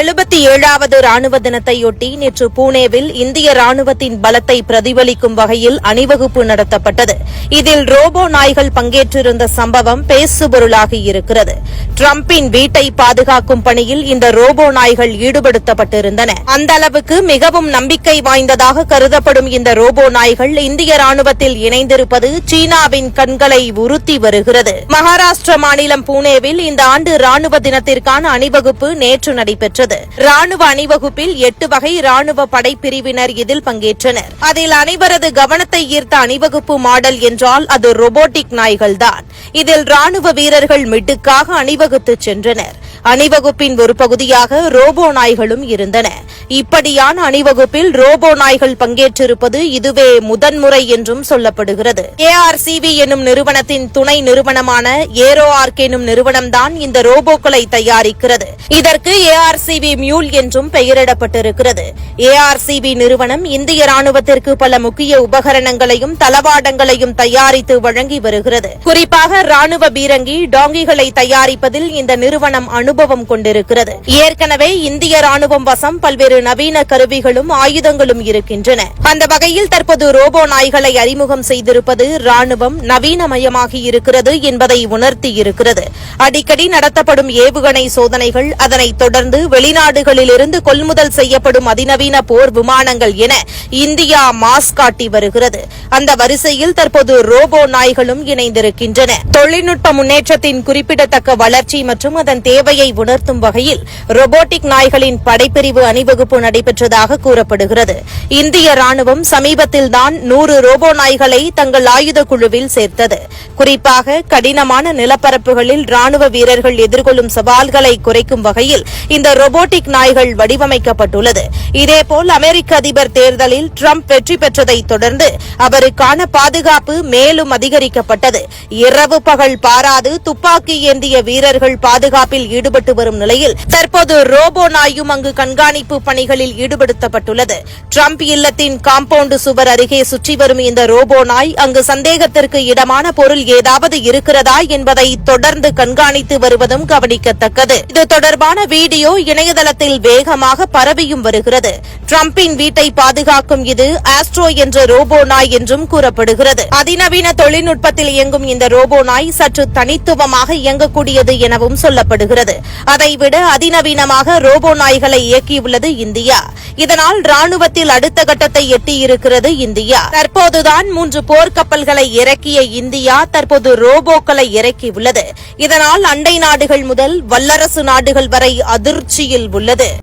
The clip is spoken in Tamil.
எழுபத்தி ஏழாவது ராணுவ தினத்தையொட்டி நேற்று புனேவில் இந்திய ராணுவத்தின் பலத்தை பிரதிபலிக்கும் வகையில் அணிவகுப்பு நடத்தப்பட்டது. இதில் ரோபோ நாய்கள் பங்கேற்றிருந்த சம்பவம் பேசுபொருளாகி இருக்கிறது. டிரம்பின் வீட்டை பாதுகாக்கும் பணியில் இந்த ரோபோ நாய்கள் ஈடுபடுத்தப்பட்டிருந்தன. அந்த அளவுக்கு மிகவும் நம்பிக்கை வாய்ந்ததாக கருதப்படும் இந்த ரோபோ நாய்கள் இந்திய ராணுவத்தில் இணைந்திருப்பது சீனாவின் கண்களை உறுத்தி வருகிறது. மகாராஷ்டிர மாநிலம் புனேவில் இந்த ஆண்டு ராணுவ தினத்திற்கான அணிவகுப்பு நேற்று நடைபெற்றது. ராணுவ அணிவகுப்பில் எட்டு வகை ராணுவ படைப்பிரிவினர் இதில் பங்கேற்றனர். அதில் அனைவரது கவனத்தை ஈர்த்த அணிவகுப்பு மாடல் என்றால் அது ரொபோட்டிக் நாய்கள்தான். இதில் ராணுவ வீரர்கள் மிட்டுக்காக அணிவகுத்து சென்றனர். அணிவகுப்பின் ஒரு பகுதியாக ரோபோ நாய்களும் இருந்தன. இப்படியான அணிவகுப்பில் ரோபோ நாய்கள் பங்கேற்றிருப்பது இதுவே முதன்முறை என்றும் சொல்லப்படுகிறது. ஏஆர்சிவி என்னும் நிறுவனத்தின் துணை நிறுவனமான ஏரோ ஆர்க் எனும் நிறுவனம்தான் இந்த ரோபோக்களை தயாரிக்கிறது. இதற்கு ஏஆர்சிவி மியூல் என்றும் பெயரிடப்பட்டிருக்கிறது. ஏஆர்சிவி நிறுவனம் இந்திய ராணுவத்திற்கு பல முக்கிய உபகரணங்களையும் தளவாடங்களையும் தயாரித்து வழங்கி வருகிறது. குறிப்பாக ராணுவ பீரங்கி டாங்கிகளை தயாரிப்பதில் இந்த நிறுவனம் அனுபவம் கொண்டிருக்கிறது. ஏற்கனவே இந்திய ராணுவம் வசம் பல்வேறு பல்வேறு நவீன கருவிகளும் ஆயுதங்களும் இருக்கின்றன. அந்த வகையில் தற்போது ரோபோ நாய்களை அறிமுகம் செய்திருப்பது ராணுவம் நவீனமயமாகி இருக்கிறது என்பதை உணர்த்தி இருக்கிறது. அடிக்கடி நடத்தப்படும் ஏவுகணை சோதனைகள் அதனைத் தொடர்ந்து வெளிநாடுகளிலிருந்து கொள்முதல் செய்யப்படும் அதிநவீன போர் விமானங்கள் என இந்தியா மாஸ் காட்டி வருகிறது. அந்த வரிசையில் தற்போது ரோபோ நாய்களும் இணைந்திருக்கின்றன. தொழில்நுட்ப முன்னேற்றத்தின் குறிப்பிடத்தக்க வளர்ச்சி மற்றும் அதன் தேவையை உணர்த்தும் வகையில் ரோபோட்டிக் நாய்களின் படைப்பிரிவு அணிவகுப்பு நடைபெற்றதாக கூறப்படுகிறது. இந்திய ராணுவம் சமீபத்தில்தான் நூறு ரோபோ நாய்களை தங்கள் ஆயுத குழுவில் சேர்த்தது. குறிப்பாக கடினமான நிலப்பரப்புகளில் ராணுவ வீரர்கள் எதிர்கொள்ளும் சவால்களை குறைக்கும் வகையில் இந்த ரோபோட்டிக் நாய்கள் வடிவமைக்கப்பட்டுள்ளது. இதேபோல் அமெரிக்க அதிபர் தேர்தலில் ட்ரம்ப் வெற்றி பெற்றதை தொடர்ந்து அவருக்கான பாதுகாப்பு மேலும் அதிகரிக்கப்பட்டது. இரவு பகல் பாராது துப்பாக்கி ஏந்திய வீரர்கள் பாதுகாப்பில் ஈடுபட்டு வரும் நிலையில் தற்போது ரோபோ நாயும் அங்கு கண்காணிப்பு பணிகளில் ஈடுபடுத்தப்பட்டுள்ளது. ட்ரம்ப் இல்லத்தின் காம்பவுண்ட் சுவர் அருகே சுற்றி வரும் இந்த ரோபோ நாய் அங்கு சந்தேகத்திற்கு இடமான பொருள் ஏதாவது இருக்கிறதா என்பதை தொடர்ந்து கண்காணித்து வருவதும் கவனிக்கத்தக்கது. இது தொடர்பான வீடியோ இணையதளத்தில் வேகமாக பரவியும் வருகிறது. டிரம்பின் வீட்டை பாதுகாக்கும் இது ஆஸ்ட்ரோ என்ற ரோபோ நாய் என்றும் கூறப்படுகிறது. அதிநவீன தொழில்நுட்பத்தில் இயங்கும் இந்த ரோபோ நாய் சற்று தனித்துவமாக இயங்கக்கூடியது எனவும் சொல்லப்படுகிறது. அதைவிட அதிநவீனமாக ரோபோ நாய்களை இயக்கியுள்ளது இந்தியா. இதனால் ராணுவத்தில் அடுத்த கட்டத்தை எட்டியிருக்கிறது இந்தியா. தற்போதுதான் மூன்று போர்க்கப்பல்களை இறக்கிய இந்தியா தற்போது ரோபோக்களை இறக்கியுள்ளது. இதனால் அண்டை நாடுகள் முதல் வல்லரசு நாடுகள் வரை அதிர்ச்சியில் உள்ளது.